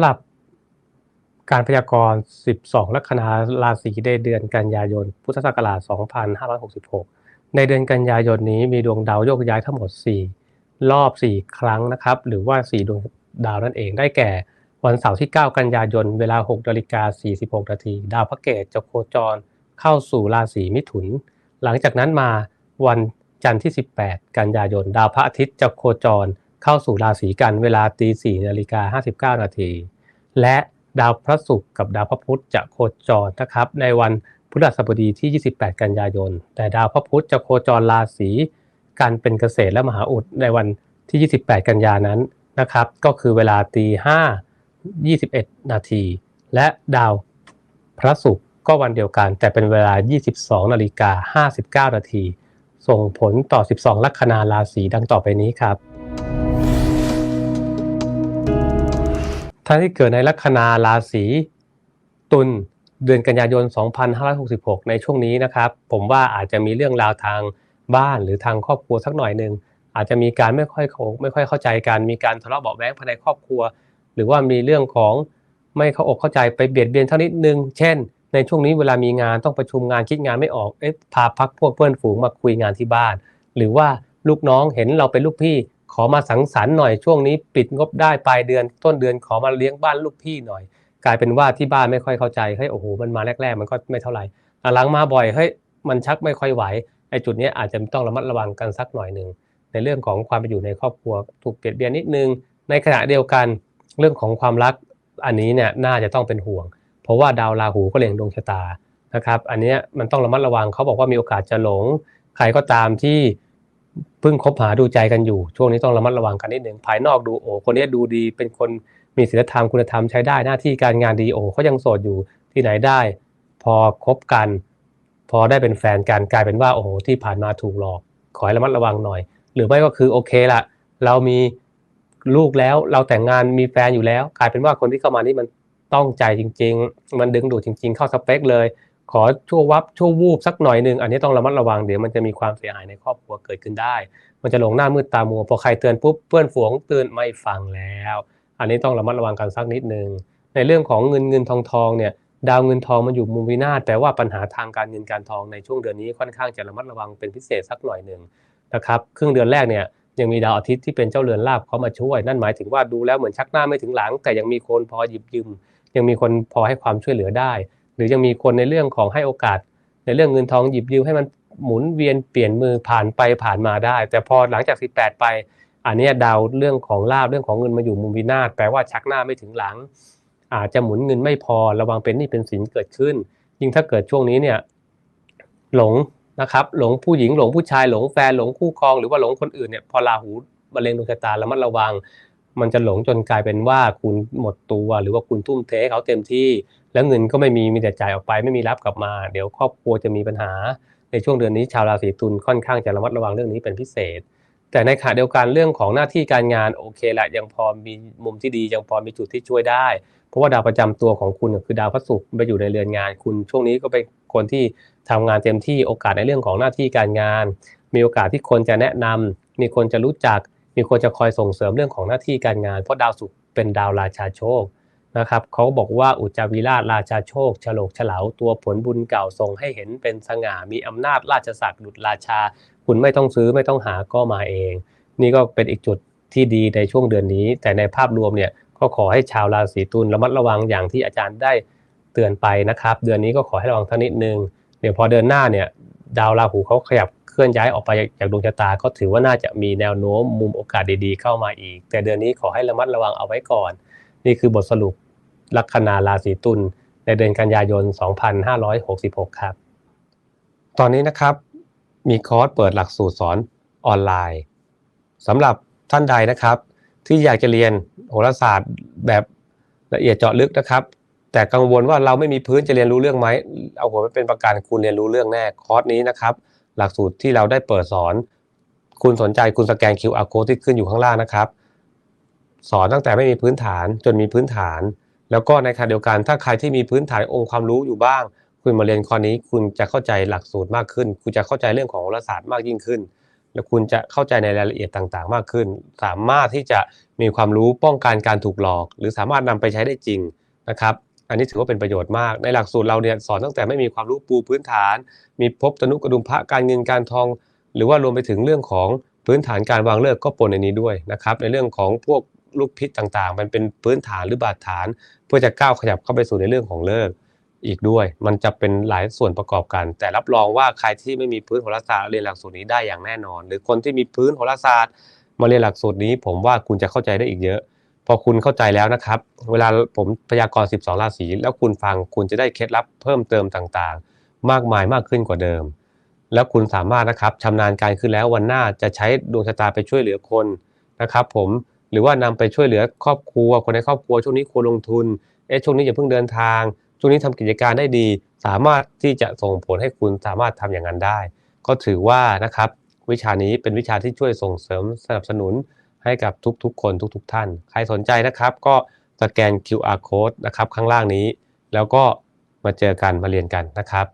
ำหรับการพยากรณ์ 12 ลัคนาราศีในเดือนกันยายน พุทธศักราช 2566 ในเดือนกันยายนนี้มีดวงดาวโยกย้ายทั้งหมด 4 รอบ 4 ครั้งนะครับ หรือว่า 4 ดวงดาวนั่นเอง ได้แก่วันเสาร์ที่ 9 กันยายน เวลา6นาฬิกา46นาที ดาวพระเกตจะโคจรเข้าสู่ราศีมิถุน หลังจากนั้นมาวันจันทร์ที่ 18 กันยายน ดาวพระอาทิตย์จะโคจร เข้าสู่ราศีกันเวลาตี4นาฬิกา59นาที และดาวพระศุกร์กับดาวพระพุธจะโคจรนะครับ ในวันพฤหัสบดีที่ 28 กันยายน แต่ดาวพระพุธจะโคจรราศีกันเป็นเกษตรและมหาอุดในวันที่ 28 กันยานั้นนะครับ ก็คือเวลาตี5 21 นาที และดาวพระศุกร์ก็วันเดียวกัน แต่เป็นเวลา 22 นาฬิกา 59 นาที ส่งผลต่อ 12 ลัคนาราศีดังต่อไปนี้ครับ ท่านที่เกิดในลัคนาราศีตุลเดือนกันยายน 2566 ในช่วงนี้นะครับ ผมว่าอาจจะมีเรื่องราวทางบ้านหรือทางครอบครัวสักหน่อยหนึ่งอาจจะมีการไม่ค่อยไม่ค่อยเข้าใจกันมีการทะเลาะเบาะแว้งภายในครอบครัว หรือว่ามีเรื่องของไม่เข้าอกเข้าใจไปเบียดเบียนเท่านิดนึง เช่น ในช่วงนี้เวลามีงานต้องประชุมงานคิดงานไม่ออกเอ๊ะพาพักพวกเพื่อนฝูงมาคุยงานที่บ้าน หรือว่าลูกน้องเห็นเราเป็นลูกพี่ ขอมาสังสรรค์หน่อยช่วงนี้ปิดงบได้ปลายเดือน ต้นเดือนขอมาเลี้ยงบ้านลูกพี่หน่อย กลายเป็นว่าที่บ้านไม่ค่อยเข้าใจเฮ้ยโอ้โหมันมาแรก ๆ มันก็ไม่เท่าไหร่หลังมาบ่อยเฮ้ยมันชักไม่ค่อยไหวไอ้จุดนี้อาจจะต้องระมัดระวังกันสักหน่อยหนึ่งในเรื่องของความเป็นอยู่ในครอบครัวถูกเปลี่ยนเบียนนิดนึง ในขณะเดียวกันเรื่องของความรักอันนี้เนี่ยน่าจะต้องเป็นห่วง เพราะว่าดาวราหูก็เล็งดวงชะตานะครับ อันนี้มันต้องระมัดระวังเขาบอกว่ามีโอกาสจะหลง ใครก็ตามที่ เพิ่งคบหาดูใจกันอยู่ ช่วงนี้ต้องระมัดระวังกันนิดหนึ่งภายนอกดูโอ้คนนี้ดูดี เป็นคนมีศีลธรรมคุณธรรมใช้ได้หน้าที่การงานดีโอ้เขายังโสดอยู่ที่ไหนได้ พอคบกัน พอได้เป็นแฟนกันกลายเป็นว่าโอ้โหที่ผ่านมาถูกหลอกขอให้ระมัดระวังหน่อย หรือไม่ก็คือโอเคละเรามีลูกแล้วเราแต่งงานมีแฟนอยู่แล้ว กลายเป็นว่าคนที่เข้ามานี่มันต้องใจจริง ๆ มันดึงดูดจริง ๆ เข้าสเปคเลย ขอชั่ววับชั่ววูบสักหน่อยหนึ่งอันนี้ต้องระมัดระวังเดี๋ยวมันจะมีความเสียหายในครอบครัวเกิดขึ้นได้ มันจะหลงหน้ามืดตามัวพอใครเตือนปุ๊บเพื่อนฝูงเตือนไม่ฟังแล้ว อันนี้ต้องระมัดระวังกันสักนิดนึงในเรื่องของเงินเงินทองทองเนี่ยดาวเงินทองมันอยู่มุมวินาศแต่ว่าปัญหาทางการเงินการทองในช่วงเดือนนี้ค่อนข้างจะระมัดระวังเป็นพิเศษสักหน่อยหนึ่งนะครับครึ่งเดือนแรกเนี่ยยังมีดาวอาทิตย์ที่เป็นเจ้าเรือนลาบเขามาช่วย นั่นหมายถึงว่าดูแล้วเหมือนชักหน้าไม่ถึงหลัง แต่ยังมีคนพอหยิบยืมยังมีคนพอให้ความช่วยเหลือได้ รือยังมีคนในเรื่องของให้โอกาส ในเรื่องเงินทองหยิบยืมให้มันหมุนเวียนเปลี่ยนมือผ่านไปผ่านมาได้ แต่พอหลังจาก 18 ไป อันนี้ดาวเรื่องของลาบเรื่องของเงินมาอยู่มุมวินาศแปลว่าชักหน้าไม่ถึงหลัง อาจจะหมุนเงินไม่พอระวังเป็นนี้เป็นสินเกิดขึ้น ยิ่งถ้าเกิดช่วงนี้เนี่ยหลงนะครับหลงผู้หญิงหลงผู้ชายหลงแฟนหลงคู่ครองหรือว่าหลงคนอื่นเนี่ยพอราหูมะเร็งดวงชะตาระมัดระวัง มันจะหลงจนกลายเป็นว่าคุณหมดตัว หรือว่าคุณทุ่มเทเขาเต็มที่ แล้วเงินก็ไม่มีมีแต่จ่ายออกไปไม่มีรับกลับมา เดี๋ยวครอบครัวจะมีปัญหา ในช่วงเดือนนี้ชาวราศีตุลค่อนข้างจะระมัดระวังเรื่องนี้เป็นพิเศษ แต่ในขณะเดียวกันเรื่องของหน้าที่การงานโอเคแหละยังพอมีมุมที่ดียังพอมีจุดที่ช่วยได้ เพราะว่าดาวประจำตัวของคุณคือดาวพระศุกร์ไปอยู่ในเรือนงาน คุณช่วงนี้ก็เป็นคนที่ทำงานเต็มที่โอกาสในเรื่องของหน้าที่การงาน มีโอกาสที่คนจะแนะนำมีคนจะรู้จัก มีคนจะคอยส่งเสริมเรื่องของหน้าที่การงาน เพราะดาวศุกร์เป็นดาวราชาโชค นะครับเขาบอกว่าอุจจาวิราชราชาโชคฉลกฉลาตัวผลบุญเก่าส่งให้เห็นเป็นสง่ามีอำนาจราชศักดิ์ดุจราชา คุณไม่ต้องซื้อไม่ต้องหาก็มาเอง นี่ก็เป็นอีกจุดที่ดีในช่วงเดือนนี้ แต่ในภาพรวมเนี่ยก็ขอให้ชาวราศีตุลระมัดระวังอย่างที่อาจารย์ได้เตือนไปนะครับ เดือนนี้ก็ขอให้ระวังทั้งนิดนึงเดี๋ยวพอเดือนหน้าเนี่ยดาวราหูเขาขยับเคลื่อนย้ายออกไปจากดวงชะตา ก็ถือว่าน่าจะมีแนวโน้มมุมโอกาสดีๆเข้ามาอีก แต่เดือนนี้ขอให้ระมัดระวังเอาไว้ก่อน นี่คือบทสรุปลัคนาราศีตุลในเดือนกันยายน 2566 ครับ ตอนนี้นะครับมีคอร์สเปิดหลักสูตรสอนออนไลน์สำหรับท่านใดนะครับ ที่อยากจะเรียนโหราศาสตร์แบบละเอียดเจาะลึกนะครับ แต่กังวลว่าเราไม่มีพื้นจะเรียนรู้เรื่องไหมเอาผมไปเป็นประกันคุณเรียนรู้เรื่องแน่คอร์สนี้นะครับ หลักสูตรที่เราได้เปิดสอน คุณสนใจคุณสแกน QR code ที่ขึ้นอยู่ข้างล่างนะครับ สอนตั้งแต่ไม่มีพื้นฐานจนมีพื้นฐาน แล้วก็ในขณะเดียวกันถ้าใครที่มีพื้นฐานองค์ความรู้อยู่บ้าง คุณมาเรียนคอร์สนี้คุณจะเข้าใจหลักสูตรมากขึ้น คุณจะเข้าใจเรื่องของโหราศาสตร์มากยิ่งขึ้น แล้วคุณจะเข้าใจในรายละเอียดต่างๆ มากขึ้น สามารถที่จะมีความรู้ป้องกันการถูกหลอก หรือสามารถนำไปใช้ได้จริงนะครับอันนี้ถือว่าเป็นประโยชน์มาก ในหลักสูตรเราเนี่ยสอนตั้งแต่ไม่มีความรู้ปูพื้นฐาน มีพบตนุกระดุมพระการเงินการทอง หรือว่ารวมไปถึงเรื่องของพื้นฐานการวางเลิกก็ปนในนี้ด้วยนะครับในเรื่องของพวก ลูกพิษต่างๆ มันเป็นพื้นฐานหรือบาดฐาน เพื่อจะก้าวขยับเข้าไปสู่ในเรื่องของเลิกอีกด้วย มันจะเป็นหลายส่วนประกอบกัน แต่รับรองว่าใครที่ไม่มีพื้นโหราศาสตร์เรียนหลักสูตรนี้ได้อย่างแน่นอน หรือคนที่มีพื้นโหราศาสตร์ มาเรียนหลักสูตรนี้ ผมว่าคุณจะเข้าใจได้อีกเยอะ พอคุณเข้าใจแล้วนะครับ เวลาผมพยากรณ์ 12 ราศีแล้วคุณฟังคุณจะได้เคล็ดลับเพิ่มเติมต่างๆ มากมายมากขึ้นกว่าเดิม แล้วคุณสามารถนะครับชำนาญการขึ้นแล้ววันหน้าจะใช้ดวงชะตาไปช่วยเหลือคนนะครับ ผม หรือว่านำไปช่วยเหลือครอบครัว คนในครอบครัวช่วงนี้ควรลงทุนเอ๊ะช่วงนี้อย่าเพิ่งเดินทาง ช่วงนี้ทำกิจการได้ดี สามารถที่จะส่งผลให้คุณสามารถทำอย่างนั้นได้ ก็ถือว่านะครับวิชานี้เป็นวิชาที่ช่วยส่งเสริมสนับสนุนให้กับทุกๆ คนทุก ๆ ท่าน ใครสนใจนะครับก็สแกน QR code นะครับข้างล่างนี้ แล้วก็มาเจอกันมาเรียนกันนะครับ